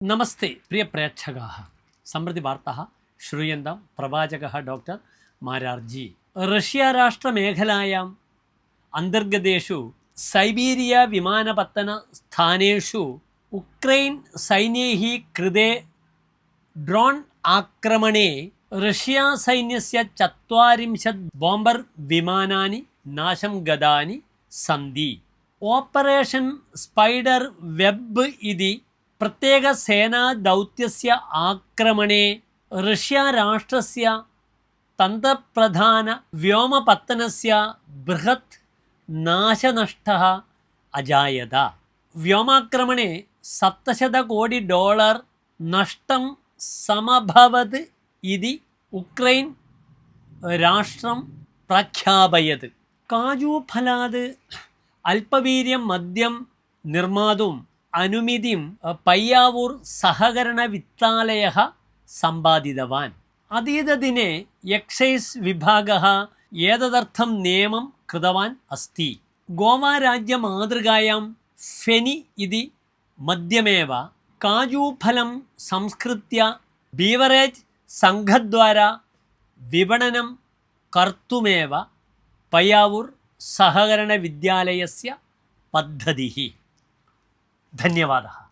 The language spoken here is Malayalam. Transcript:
നമസ്തേ പ്രിയ പ്രേക്ഷകാः സമൃദ്ധി വാർത്താः श्रूयन्तां प्रवाचकः डॉक्टर् मारार्जी रष्याराष्ट्रमेखलायाम् अन्तर्गतेषु सैबीरिया विमानपत्तनस्थानेषु उक्रैन् सैन्यैः कृते ड्रोन् आक्रमणे रष्या सैन्यस्य चत्वारिंशत् बोम्बर् विमानानि नाशं गतानि सन्ति ओपरेशन् स्पैडर् वेब् इति പ്രത്യേക സേനാ ദൗത്യസ്യ ആക്രമണേ റഷ്യ രാഷ്ട്രസ്യ തന്ത്രപ്രധാന വ്യോമപത്തനസ്യ ബൃഹത് നാശനഷ്ട അജായത. വ്യോമാക്രമണേ സപ്തശതകോടി ഡോളർ നഷ്ടം സമഭവത് ഇതി ഉക്രൈൻ രാഷ്ട്രം പ്രഖ്യാപയത്. കാജുഫലാത് അല്പവീര്യം മദ്യം നിർമാതും അനുമതിയും പയ്യാവൂർ സഹകരണ വിത്താലയ സമ്പാദിതവാൻ. അതീതദിനെ എക്സൈസ് വിഭാഗ ഏതദർത്ഥം നിയമം കൃതവാൻ അസ്തി. ഗോവാരാജ്യമാതൃകായാം ഫെനി ഇതി മദ്യമേവ കാജൂഫലം സംസ്കൃത്യ ബീവറേജ് സംഘദ്വാര വിപണനം കർത്തുമേവ. പയ്യാവൂർ സഹകരണ വിദ്യാലയസ്യ പദ്ധതി धन्यवादः।